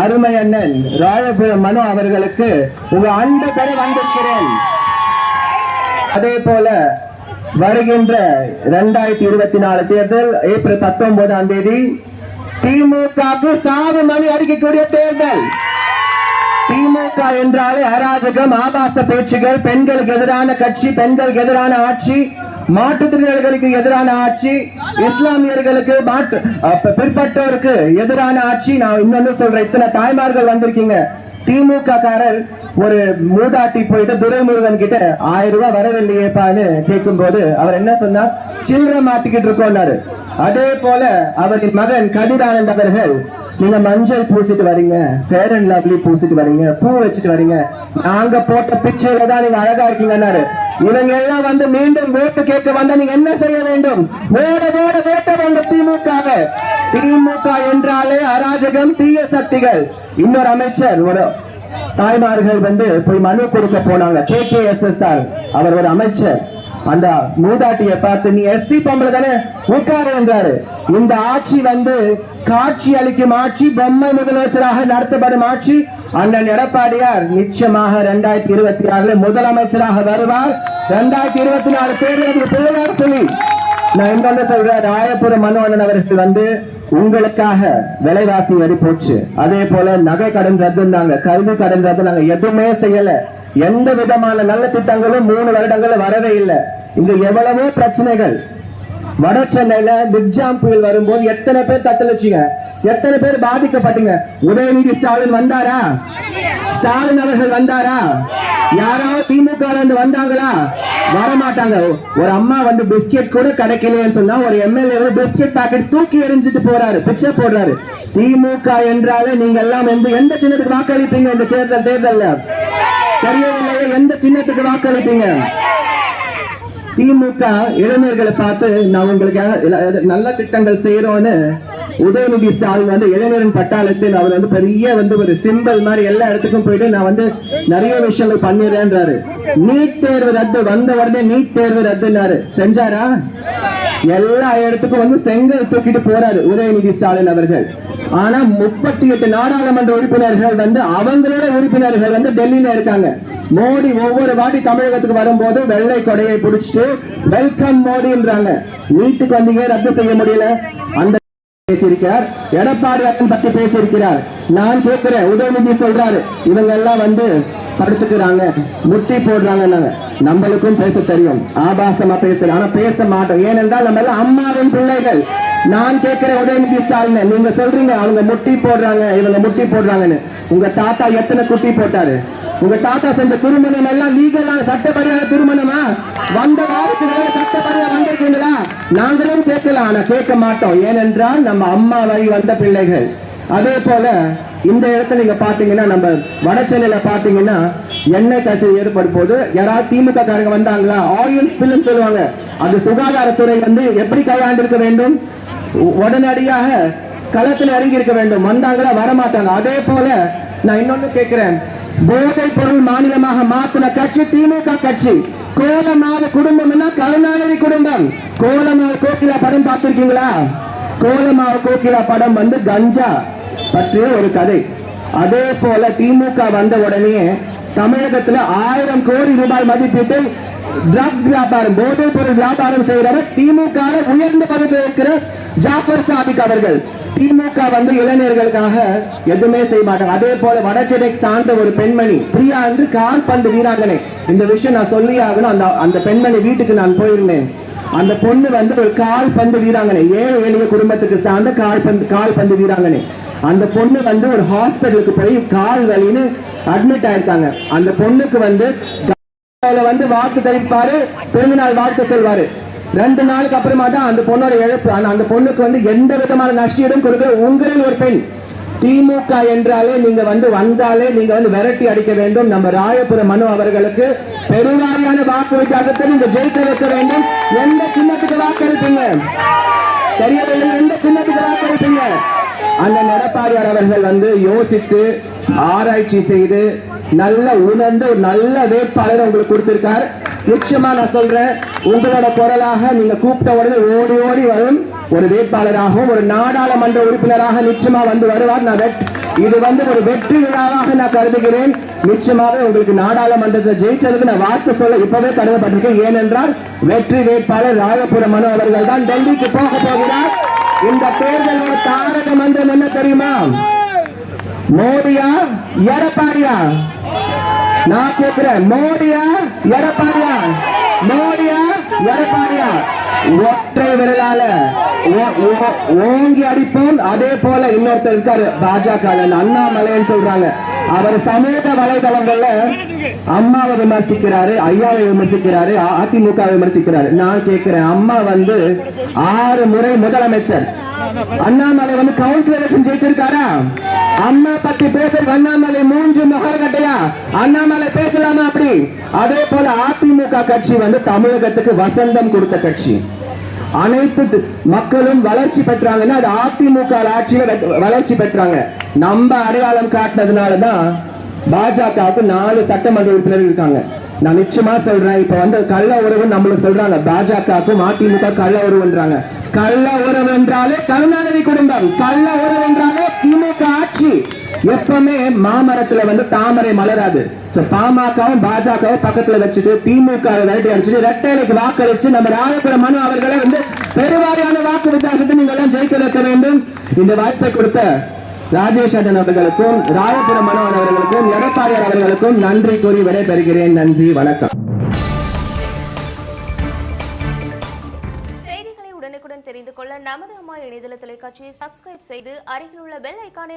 அருமை அண்ணன் ராயபுரம் மனு அவர்களுக்கு உங்க அன்பு பெற வந்திருக்கிறேன். அதே போல வருகின்ற இரண்டாயிரத்தி இருபத்தி நாலு தேர்தல் ஏப்ரல் பத்தொன்பதாம் தேதி திமுகவுக்கு சாவு மணி அடிக்கக்கூடிய தேர்தல். திமுக என்றாலே அராஜகம் ஆபாச பேச்சுகள் பெண்களுக்கு எதிரான கட்சி பெண்களுக்கு எதிரான ஆட்சி மாற்றுத்திறனாளிகளுக்கு எதிரான ஆட்சி இஸ்லாமியர்களுக்கு மாற்று பிற்பட்டோருக்கு எதிரான ஆட்சி. நான் இன்னொன்னு சொல்றேன். இத்தனை தாய்மார்கள் வந்திருக்கீங்க. திமுக காரர் ஒரு மூதாட்டி போயிட்டு துரைமுருகன் கிட்ட ஆயிரம் ரூபாய் வரவில்லையேப்பான்னு கேட்கும் போது அவர் என்ன சொன்னார்? சில்லறை மாட்டிக்கிட்டு இருக்கோம்னாரு அதே போல அவரின் மகன் கதிரானந்த் அவர்கள் நீங்க மஞ்சள் பூசிட்டு வரீங்க ஃபேர் அண்ட் லவ்லி பூசிட்டு வரீங்க பூ வச்சுட்டு வரீங்க. நாங்க போட்ட பிக்சர்ல தான் நீங்க அழகா இருக்கீங்கன்னாரு. இவங்க எல்லாம் வந்து மீண்டும் ஓட்டு கேட்க வந்தா நீங்க என்ன செய்ய வேண்டும்? ஓட ஓட ஓட்ட வேண்டும் திமுக திமுக என்றாலே அராஜகம் தீய சக்திகள். இன்னொரு அமைச்சர் ஒரு தாய்மார்கள் வந்து போய் மனு கொடுக்க போனாங்க. K K S S R அவர் ஒரு அமைச்சர். அந்த மூதாட்டிய பார்த்து நீ எஸ்சி பொம்பளை தானே? உட்காரு என்றாரு. இந்த ஆட்சி வந்து காட்சி அளிக்கும் ஆட்சி பொம்மை முதலமைச்சராக நடத்தப்படும் ஆட்சி அண்ணன் எடப்பாடியார் நிச்சயமாக இரண்டாயிரத்தி இருபத்தி ஆறுல முதலமைச்சராக வருவார். இரண்டாயிரத்தி இருபத்தி நாலு தேர்தலுக்கு பிள்ளையார் சொல்லி நான் இன்னொன்னு சொல்றேன் ராயபுரம் மனு அண்ணன் அவர்கள் வந்து உங்களுக்காக விலைவாசி ஏறி போச்சு. அதே போல நகை கடன் ரத்துனாங்க கல்வி கடன் ரத்து நாங்க எதுவுமே செய்யல. எந்த விதமான நல்ல திட்டங்களும் மூணு வருடங்களும் வரவே இல்லை. இங்க எவ்வளவோ பிரச்சனைகள். வட சென்னையில மிக்ஜாம் புயல் வரும்போது எத்தனை பேர் தத்தளிச்சீங்க? எத்தனை பேர் பாதிக்கப்பட்டீங்க? உதயநிதி ஸ்டாலின் வந்தாரா? ஸ்டாலின் அவர்கள் வந்தாரா? யாராவது திமுக இருந்து வந்தாங்களா? வர மாட்டாங்க ஒரு அம்மா வந்து பிஸ்கெட் கூட கிடைக்கலையேன்னு சொன்னா ஒரு எம்எல்ஏ வந்து பிஸ்கெட் பாக்கெட் தூக்கி எரிஞ்சிட்டு போறாரு பிச்சை போடுறாரு. திமுக என்றாலே நீங்க எல்லாம் எந்த எந்த சின்னத்துக்கு வாக்களிப்பீங்க இந்த தேர்தல் தேர்தல்ல? தெரியவில்லையே எந்த சின்னத்துக்கு வாக்களிப்பீங்க? திமுக இளைஞர்களை பார்த்து நான் உங்களுக்கு நல்ல திட்டங்கள் செய்யறோம்னு உதயநிதி ஸ்டாலின் வந்து இளைஞரின் பட்டாளத்தில் அவர் வந்து பெரிய வந்து ஒரு சிம்பல் மாதிரி எல்லா இடத்துக்கும் போயிட்டு நான் வந்து நிறைய விஷயங்கள் பண்ணிடுறேன்றாரு. நீட் தேர்வு ரத்து வந்த உடனே நீட் தேர்வு ரத்துனாரு செஞ்சாரா? எல்லா இடத்துக்கும் வந்து செங்கல் தூக்கிட்டு போறாரு உதயநிதி ஸ்டாலின் அவர்கள். ஆனா முப்பத்தி எட்டு நாடாளுமன்ற உறுப்பினர்கள் வந்து அவங்களோட உறுப்பினர்கள் வந்து டெல்லியில இருக்காங்க. மோடி ஒவ்வொரு வாட்டி தமிழகத்துக்கு வரும்போது வெள்ளை கொடையை பிடிச்சிட்டு வெல்கம் மோடின்றாங்க. வீட்டுக்கு வந்தீங்க ரத்து செய்ய முடியல? அந்த பேசியிருக்கிறார். எடப்பாடி அண்ணன் பற்றி பேசியிருக்கிறார். நான் கேட்கிறேன். உதயநிதி சொல்றாரு. இவங்க எல்லாம் வந்து படுத்துக்கிறாங்க. முட்டி போடுறாங்க நம்மளுக்கும் பேச தெரியும். ஆபாசமா பேசுறோம் ஆனா பேச மாட்டோம். ஏனென்றால் நம்ம எல்லாம் அம்மாவின் பிள்ளைகள். நான் கேட்கிறேன் உதயநிதி ஸ்டாலின் நீங்க சொல்றீங்க அவங்க முட்டி போடுறாங்க இவங்க முட்டி போடுறாங்கன்னு. உங்க தாத்தா எத்தனை குட்டி போட்டாரு? உங்க தாத்தா செஞ்ச திருமணம் எல்லாம் லீகலான சட்டப்படியான திருமணமா? வந்த வாரத்துக்கு வேற சட்டப்படியா வந்திருக்கீங்களா? நாங்களும் கேட்கலாம் ஆனா கேட்க மாட்டோம். ஏனென்றால் நம்ம அம்மா வழி வந்த பிள்ளைகள். அதே போல இந்த இடத்துல நீங்க பாத்தீங்கன்னா நம்ம வட சென்னையில பாத்தீங்கன்னா எண்ணெய் கசிவு ஏற்படும் போது யாராவது திமுக காரங்க வந்தாங்களா? ஆயில் ஸ்பில்னு சொல்லுவாங்க. அந்த சுகாதாரத்துறை வந்து எப்படி கையாண்டிருக்க வேண்டும்? உடனடியாக களத்தில் இறங்கி இருக்க வேண்டும். வந்தாங்களா? வரமாட்டாங்க. அதே போல நான் இன்னொன்னு கேட்கிறேன். போதை பொருள் மாநிலமாக மாத்தின கட்சி திமுக கட்சி கோலமாவு குடும்பம்னா கருணாநிதி குடும்பம். கோலமாவு கோகிலா படம் பார்த்திருக்கீங்களா? கோலமாவு கோகிலா படம் வந்து கஞ்சா பற்றிய ஒரு கதை. அதே போல திமுக வந்த உடனே தமிழகத்துல ஆயிரம் கோடி ரூபாய் மதிப்பீட்டில் டிரக்ஸ் வியாபாரம் போதைப் பொருள் வியாபாரம் செய்கிறவர் திமுக உயர்ந்த பதவியில் இருக்கிற ஜாஃபர் சாதிக் அவர்கள். திமுக வந்து இளைஞர்களுக்காக எதுவுமே செய்ய மாட்டாங்க. அதே போல வடச்சென்னை சார்ந்த ஒரு பெண்மணி பிரியா என்று கார் பந்து வீராங்கனை. இந்த விஷயம் நான் சொல்லி ஆகணும். அந்த அந்த பெண்மணி வீட்டுக்கு நான் போயிருந்தேன். அந்த பொண்ணு வந்து ஒரு கால் பந்து வீராங்கனை ஏழை எளிய குடும்பத்துக்கு சார்ந்த கால் பந்து கால் பந்து வீராங்கனை. அந்த பொண்ணு வந்து ஒரு ஹாஸ்பிட்டலுக்கு போய் கால் வலின்னு அட்மிட் ஆயிருக்காங்க. அந்த பொண்ணுக்கு வந்து வந்து வாக்கு தெரிவிப்பாரு பிறந்தநாள் வாழ்த்து சொல்வாரு. ரெண்டு நாளுக்கு அப்புறமா தான் அந்த பொண்ணோட இழப்பு. அந்த பொண்ணுக்கு வந்து எந்த விதமான நஷ்டம் கொடுக்க உங்களில் ஒரு பெண் திமுக என்றாலே நீங்க வந்து வந்தாலே நீங்க வந்து விரட்டி அடிக்க வேண்டும். நம்ம ராயபுர மனு அவர்களுக்கு பெருவாரியான வாக்கு வித்தியாசத்தை நீங்க ஜெயிக்க வைக்க வேண்டும். எந்த சின்னத்துக்கு வாக்களிப்பீங்க? தெரியவில்லை. எந்த சின்னத்துக்கு வாக்களிப்பீங்க? அந்த எடப்பாடியார் அவர்கள் வந்து யோசித்து ஆராய்ச்சி செய்து நல்ல உணர்ந்து ஒரு நல்ல வேட்பாளர் உங்களுக்கு கொடுத்திருக்கார். நிச்சயமா நான் சொல்றேன் உங்களோட குரலாக நீங்க கூப்பிட்ட உடனே ஓடி ஓடி வரும். ஒரு வேட்பாளராகவும் ஒரு நாடாளுமன்ற உறுப்பினராக நிச்சயமா வந்து வருவார். நான் இது வந்து ஒரு வெற்றி விழாவாக நான் கருதுகிறேன். நிச்சயமாவே உங்களுக்கு நாடாளுமன்றத்தில் ஜெயிச்சதுக்கு நான் வார்த்தை சொல்ல இப்பவே கடமைப்பட்டிருக்கேன். ஏனென்றால் வெற்றி வேட்பாளர் ராயபுரம் மனு அவர்கள் தான் டெல்லிக்கு போக போகிறார். இந்த தேர்தலோட தாரக மந்திரம் என்ன தெரியுமா? மோடியா எடப்பாடியா? நான் கேட்கிறேன். மோடியா எடப்பாடியா? மோடியா எடப்பாடியா? ஒற்றை விரலால ஓங்கி அடிப்போம். அதே போல இன்னொருத்தர் இருக்காரு பாஜக அண்ணாமலைன்னு சொல்றாங்க. அவர் சமூக வலைதளங்கள்ல அம்மாவை விமர்சிக்கிறாரு ஐயாவை விமர்சிக்கிறாரு அதிமுக விமர்சிக்கிறாரு. நான் கேட்கிறேன் அம்மா வந்து ஆறு முறை முதலமைச்சர். அண்ணாமலை வந்து கவுன்சில் எலெக்ஷன் ஜெயிச்சிருக்காரா? அம்மா பத்தி பேசுறது அண்ணாமலை மூன்று முகர் கட்டையா? அண்ணாமலை பேசலாமா அப்படி? அதே போல அதிமுக கட்சி வந்து தமிழகத்துக்கு வசந்தம் கொடுத்த கட்சி. அனைத்து மக்களும் வளர்ச்சி பெற்றாங்கன்னா அது அதிமுக ஆட்சியில வளர்ச்சி பெற்றாங்க. நம்ம அடையாளம் காட்டினதுனாலதான் பாஜகவுக்கு நாலு சட்டமன்ற உறுப்பினர்கள் இருக்காங்க. நான் நிச்சயமா சொல்றேன். இப்ப வந்து கள்ள உறவு நம்மளுக்கு சொல்றாங்க. பாஜகவுக்கும் அதிமுக கள்ள உறவுன்றாங்க. கள்ள உறவு என்றாலே கருணாநிதி குடும்பம். கள்ள உறவு என்றாலே திமுக ஆட்சி. எப்பவுமே மாமரத்துல வந்து தாமரை மலராது. சோ பாமகவும் பாஜகவும் பக்கத்துல வச்சுட்டு திமுக வை விரட்டி அடிச்சுட்டு ரெட்டைலைக்கு வாக்களிச்சு நம்ம ராயபுரம் மனு அவர்களை வந்து பெருவாரியான வாக்கு வித்தியாசத்தை நீங்க எல்லாம் ஜெயிக்க வைக்க வேண்டும். இந்த வாய்ப்பை கொடுத்த ராஜேஷ் அண்ணன் அவர்களுக்கும் ராயபுரம் மனோகர் அவர்களுக்கும் எடப்பாடியார் அவர்களுக்கும் நன்றி கூறி விடைபெறுகிறேன். நன்றி வணக்கம். செய்திகளை உடனுக்குடன் தெரிந்து கொள்ள நமது அம்மா இணையதள தொலைக்காட்சியை சப்ஸ்கிரைப் செய்து அருகில் உள்ள பெல் ஐக்கானை